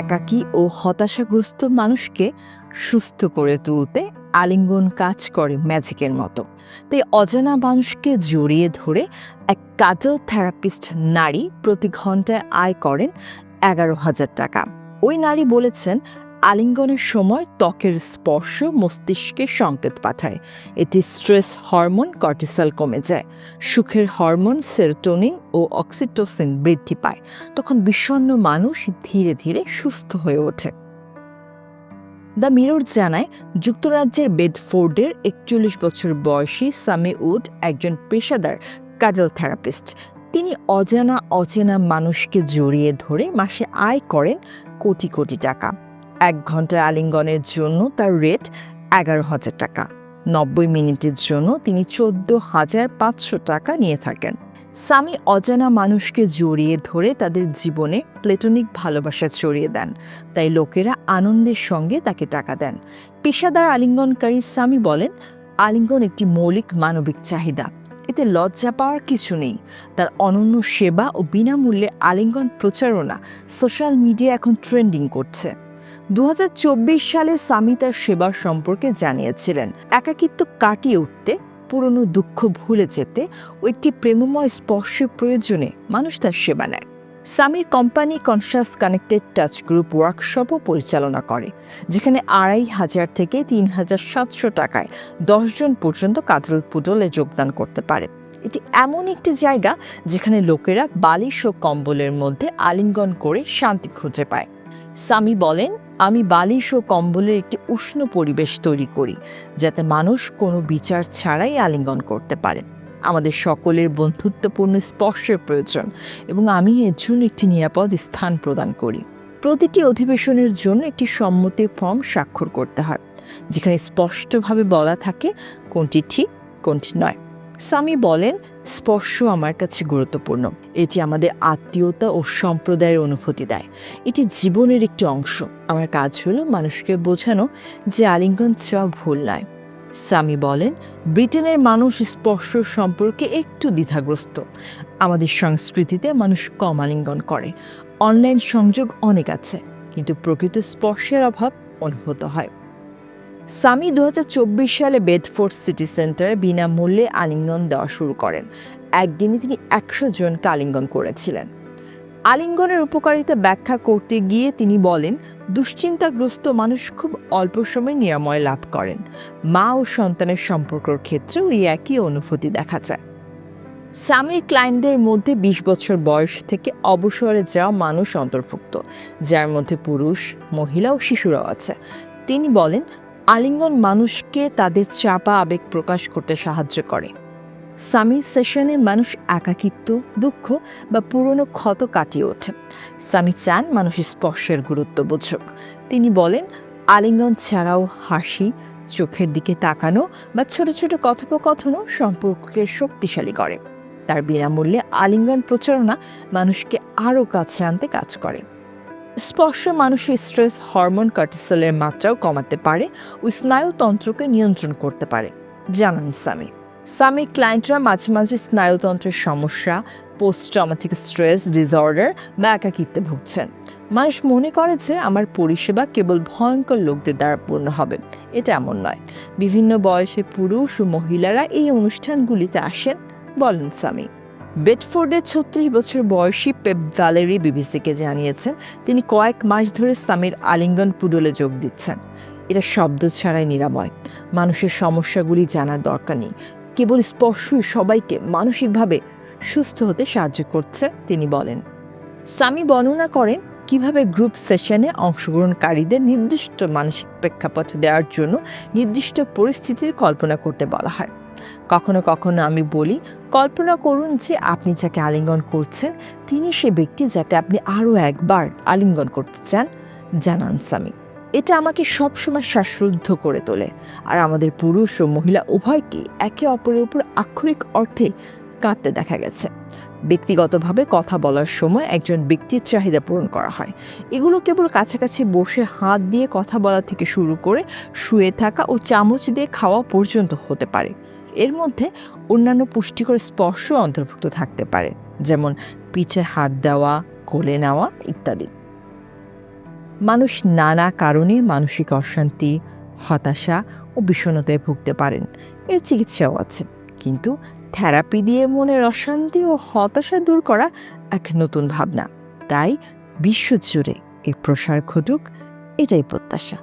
একাকী ও হতাশাগ্রস্ত মানুষকে সুস্থ করে তুলতে আলিঙ্গন কাজ করে ম্যাজিকের মতো। তাই অজানা মানুষকে জড়িয়ে ধরে এক কাজল থেরাপিস্ট নারী প্রতি ঘন্টায় আয় করেন এগারো হাজার টাকা। ওই নারী বলেছেন আলিঙ্গনের সময় ত্বকের স্পর্শ মস্তিষ্কে সংকেত পাঠায়। এতে স্ট্রেস হরমোন কর্টিসল কমে যায়। সুখের হরমোন সেরোটোনিন ও অক্সিটোসিন বৃদ্ধি পায়। তখন বিষণ্ণ মানুষ ধীরে ধীরে সুস্থ হয়ে ওঠে। দ্য মিরর জানায়, যুক্তরাজ্যের বেডফোর্ডের একচল্লিশ বছর বয়সী সামি উড একজন পেশাদার কাজল থেরাপিস্ট। তিনি অজানা অচেনা মানুষকে জড়িয়ে ধরে মাসে আয় করেন কোটি কোটি টাকা। এক ঘণ্টার আলিঙ্গনের জন্য তার রেট এগারো হাজার টাকা। নব্বই মিনিটের জন্য তিনি চোদ্দ হাজার পাঁচশো টাকা নিয়ে থাকেন। স্বামী অজানা মানুষকে জড়িয়ে ধরে তাদের জীবনে প্লেটনিক ভালোবাসা ছড়িয়ে দেন। তাই লোকেরা আনন্দের সঙ্গে তাকে টাকা দেন। পেশাদার আলিঙ্গনকারী স্বামী বলেন, আলিঙ্গন একটি মৌলিক মানবিক চাহিদা। এতে লজ্জা পাওয়ার কিছু নেই। তার অনন্য সেবা ও বিনামূল্যে আলিঙ্গন প্রচারণা সোশ্যাল মিডিয়া এখন ট্রেন্ডিং করছে। দু হাজার চব্বিশ সালে স্বামী তার সেবার সম্পর্কে জানিয়েছিলেন। একাকিত্ব কাটিয়ে উঠতে, পুরনো দুঃখ ভুলে যেতে ও একটি প্রেমময় স্পর্শের প্রয়োজনে মানুষ তার সেবা নেয়। স্বামীর company conscious connected touch group ওয়ার্কশপও পরিচালনা করে, যেখানে আড়াই হাজার থেকে তিন হাজার সাতশো টাকায় দশজন পর্যন্ত কাজল পুডলে যোগদান করতে পারে। এটি এমন একটি জায়গা যেখানে লোকেরা বালিশ ও কম্বলের মধ্যে আলিঙ্গন করে শান্তি খুঁজে পায়। স্বামী বলেন আমি বালিশ ও কম্বলের একটি উষ্ণ পরিবেশ তৈরি করি, যাতে মানুষ কোনো বিচার ছাড়াই আলিঙ্গন করতে পারে। আমাদের সকলের বন্ধুত্বপূর্ণ স্পর্শের প্রয়োজন এবং আমি এর জন্য একটি নিরাপদ স্থান প্রদান করি। প্রতিটি অধিবেশনের জন্য একটি সম্মতি ফর্ম স্বাক্ষর করতে হয়, যেখানে স্পষ্টভাবে বলা থাকে কোনটি ঠিক, কোনটি নয়। স্বামী বলেন, স্পর্শ আমার কাছে গুরুত্বপূর্ণ। এটি আমাদের আত্মীয়তা ও সম্প্রদায়ের অনুভূতি দেয়। এটি জীবনের একটি অংশ। আমার কাজ হলো মানুষকে বোঝানো যে আলিঙ্গন চাওয়া ভুল নয়। স্বামী বলেন, ব্রিটেনের মানুষ স্পর্শ সম্পর্কে একটু দ্বিধাগ্রস্ত। আমাদের সংস্কৃতিতে মানুষ কম আলিঙ্গন করে। অনলাইন সংযোগ অনেক আছে, কিন্তু প্রকৃত স্পর্শের অভাব অনুভূত হয়। স্বামী দু সালে বেডফোর্ড সিটি সেন্টারে বিনামূল্যে আলিঙ্গন দেওয়া শুরু করেন। একদিনে তিনি একশো জনকে আলিঙ্গন করেছিলেন। আলিঙ্গনের উপকারিতা ব্যাখ্যা করতে গিয়ে তিনি বলেন, দুশ্চিন্তাগ্রস্ত মানুষ খুব অল্প সময় নিরাময় লাভ করেন। মা ও সন্তানের সম্পর্কর ক্ষেত্রেও এই একই অনুভূতি দেখা যায়। স্বামীর ক্লায়েন্টদের মধ্যে ২০ বছর বয়স থেকে অবসরে যাওয়া মানুষ অন্তর্ভুক্ত, যার মধ্যে পুরুষ, মহিলা ও শিশুরাও আছে। তিনি বলেন আলিঙ্গন মানুষকে তাদের চাপা আবেগ প্রকাশ করতে সাহায্য করে। স্বামী সেশনে মানুষ একাকিত্ব, দুঃখ বা পুরনো ক্ষত কাটিয়ে ওঠে। স্বামী চান মানুষ স্পর্শের গুরুত্ব বুঝুক। তিনি বলেন, আলিঙ্গন ছাড়াও হাসি, চোখের দিকে তাকানো বা ছোট ছোট কথোপকথনও সম্পর্ককে শক্তিশালী করে। তার বিনামূল্যে আলিঙ্গন প্রচারণা মানুষকে আরও কাছে আনতে কাজ করে। স্পর্শ মানুষের স্ট্রেস হরমোন কর্টিসলের মাত্রাও কমাতে পারে ও স্নায়ুতন্ত্রকে নিয়ন্ত্রণ করতে পারে। জানান স্বামী স্বামী ক্লায়েন্টরা মাঝে মাঝে স্নায়ুতন্ত্রের সমস্যা পোস্ট ট্রমাটিক স্ট্রেস ডিসঅর্ডার বা একাকিত্বে ভুগছেন। মানুষ মনে করে যে আমার পরিষেবা কেবল ভয়ঙ্কর লোকদের দ্বারা পূর্ণ হবে। এটা এমন নয়। বিভিন্ন বয়সে পুরুষ ও মহিলারা এই অনুষ্ঠানগুলিতে আসেন, বলেন স্বামী বেডফোর্ডের ছত্রিশ বছর বয়সী পেপ ভ্যালেরি বিবিসিকে জানিয়েছেন তিনি কয়েক মাস ধরে স্বামীর আলিঙ্গন পুডলে যোগ দিচ্ছেন। এটা শব্দ ছাড়াই নিরাময়। মানুষের সমস্যাগুলি জানার দরকার নেই। কেবল স্পর্শই সবাইকে মানসিকভাবে সুস্থ হতে সাহায্য করছে, তিনি বলেন। স্বামী বর্ণনা করেন, কীভাবে গ্রুপ সেশনে অংশগ্রহণকারীদের নির্দিষ্ট মানসিক প্রেক্ষাপট দেওয়ার জন্য নির্দিষ্ট পরিস্থিতির কল্পনা করতে বলা হয়। কখনো কখনো আমি বলি, কল্পনা করুন যে আপনি যাকে আলিঙ্গন করছেন, তিনি সে ব্যক্তি যাকে আপনি আরও একবার আলিঙ্গন করতে চান। জানান স্বামী এটা আমাকে সবসময় শ্বাসরুদ্ধ করে তোলে। আর আমাদের পুরুষ ও মহিলা উভয়কে একে অপরের উপর আক্ষরিক অর্থে কাঁদতে দেখা গেছে। ব্যক্তিগতভাবে কথা বলার সময় একজন ব্যক্তির চাহিদা পূরণ করা হয়। এগুলো কেবল কাছাকাছি বসে হাত দিয়ে কথা বলা থেকে শুরু করে শুয়ে থাকা ও চামচ দিয়ে খাওয়া পর্যন্ত হতে পারে। এর মধ্যে অন্যান্য পুষ্টিকর স্পর্শ অন্তর্ভুক্ত থাকতে পারে, যেমন পিঠে হাত দেওয়া, কোলে নেওয়া ইত্যাদি। মানুষ নানা কারণে মানসিক অশান্তি, হতাশা ও বিষণ্ণতায় ভুগতে পারেন, এর চিকিৎসাও আছে। কিন্তু থেরাপি দিয়ে মনের অশান্তি ও হতাশা দূর করা এক নতুন ভাবনা। তাই বিশ্বজুড়ে এই প্রসার ঘটুক, এটাই প্রত্যাশা।